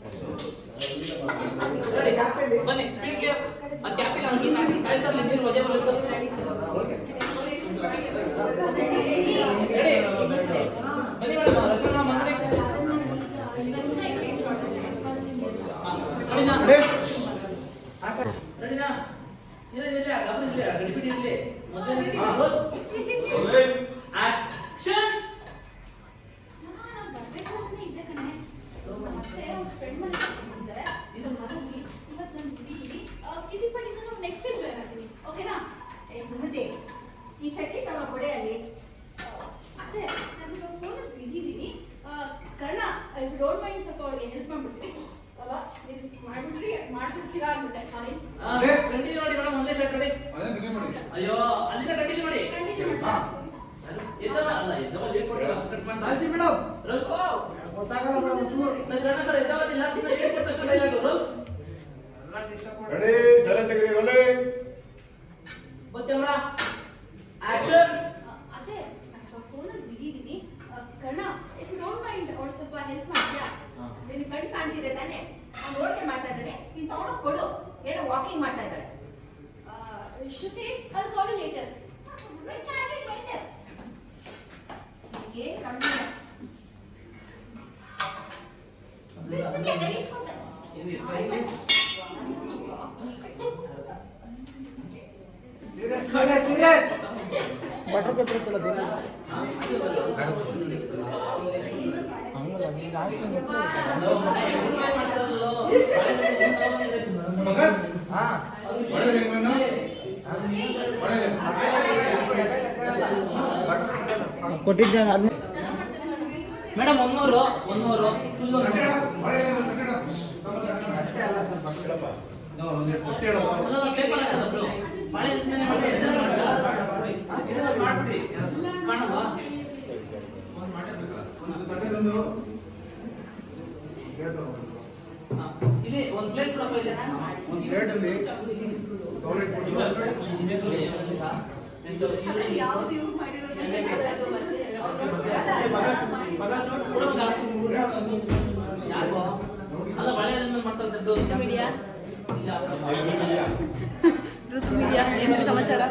ಆ, ಬನ್ನಿ ಮೇಡಮ್ ಬನ್ನಿ ಬನ್ನಿ ಚೆಕ್ ಹೋಗೋದು ಇದ್ರೆ ಇದು ಓಪನ್ ಮಾಡಿರ್ಲಿ ನಿಜ ಹಾ, ಸಾಂಬಾರ್ ಅದೊಂದು ಇದೆ ಮೇಡಮ್ ಇದೊಂದಿದೆ ಇದೊಂದಿದೆ ಆಯ್ತಾ ನೀವು ರೆಡಿ ಬನ್ನಿ ಫೀಲ್ ಕ್ಲಿಯರ್ ಅದು ಕ್ಯಾಪಿಲ್ಲ ನೀರು ಮಜಾ ಬರುತ್ತೆ ರೆಡಿ? ಬನ್ನಿ ಮೇಡಮ್ ರಕ್ಷಣಾ ಮಾಡಿ ರೆಡಿನಾ ರೆಡಿನಾ ಇಲ್ಲ ಇಲ್ಲ ಗಮನ ಇಲ್ಲ ರಿಪೀಟ್ ಇರಲಿ. ಮೊದಲೇ ಆಕ್ಷನ್ ಈ ಚಟ್ನಿ ತಮ್ಮ ಕೊಡೆ ಅಲ್ಲಿ ಅದೇ ನಾನು ಇವಾಗ ಫೋನ್ ಬಿಸಿ ಇದ್ದೀನಿ. ಕರ್ಣ ರೋಡ್ ಮೈಂಡ್ ಸ್ವಲ್ಪ ಅವಳಿಗೆ ಹೆಲ್ಪ್ ಮಾಡ್ಬಿಡ್ರಿ ಅಲ್ಲ ನೀವು ಮಾಡ್ಬಿಟ್ರಿ ಮಾಡ್ಬಿಡ್ತೀರಾ ಅಂದ್ಬಿಟ್ಟೆ ಸಾರಿ ಕಂಟಿನ್ಯೂ ಮಾಡಿ ಮೇಡಮ್ ಒಂದೇ ಶರ್ಟ್ ನೋಡಿ. ಅದೇ ಬಿಡಿ ಮಾಡಿ. ಅಯ್ಯೋ ಅಲ್ಲಿಂದ ಕಂಟಿನ್ಯೂ ಮಾಡಿ. ಕಂಟಿನ್ಯೂ ಹಾ. ಎದ್ದಲ್ಲ ಅಲ್ಲ ಎದ್ದವ ಲೇಟ್ ಕಟ್ ಮಾಡ್ತಾ ಆಯ್ತು ಮೇಡಮ್ ಗೊತ್ತಾಗಲ್ಲ ಮೇಡಮ್ ನನ್ನ ಸರ್ ಎದ್ದವದಿಲ್ಲ ಸುಮ್ಮನೆ ಲೇಟ್ ಕೊಟ್ಟ ತಕ್ಷಣ ಡೈಲಾಗ್ ಅವರು ರೆಡಿ ಸೈಲೆಂಟ್ ಆಗಿರಿ ಗೊತ್ತೇವ್ರ ಆಕ್ಷನ್ ಅದೇ ನಾನು ಸ್ವಲ್ಪ ಫೋನಲ್ಲಿ ಬಿಸಿ ಇದ್ದೀನಿ ಕರ್ಣ ಇಫ್ ಡೋಂಟ್ ಮೈಂಡ್ ಅವಳು ಸ್ವಲ್ಪ ಹೆಲ್ಪ್ ಮಾಡ್ತೀಯಾ? ನಿನ್ನ ನಿನ್ ಕಣ್ ಕಾಣ್ತಿದೆ ತಾನೆ? ಅವ್ನು ನೋಡ್ಕೆ ಮಾಡ್ತಾ ಇದ್ದಾನೆ. ನೀನು ತಗೊಂಡೋಗಿ ಕೊಡು. ಏನೋ ವಾಕಿಂಗ್ ಮಾಡ್ತಾ ಇದ್ದಾಳೆ. ಶ್ರುತಿ ಅದು ಕಾಲು ಲೇಟರ್ ಏನ್ ಕಮ್ಮಿ ಇಲ್ಲ. ಬಟರ್ ಪೇಪರ್ ಇತ್ತಲ್ಲ ಹೆಂಗ್ ಮೇಡಮ್ ಅದನ್ನ ಒನ್ನೂರು ಒನ್ನೂರು ಅಷ್ಟೇ ಅಲ್ಲ ಸರ್ ಪ್ಲೇಟ್. ಇಲ್ಲಿ ಒಂದು ಪ್ಲೇಟ್ ಇದೆ ಒಂದು ಇಟ್ಬಿಟ್ಟು ಅಲ್ಲ. ಯಾಕೋ ಅಲ್ಲ ಮಾಡ್ತಾರೆ ಋತು ಮೀಡಿಯಾ ಏನು ಸಮಾಚಾರ?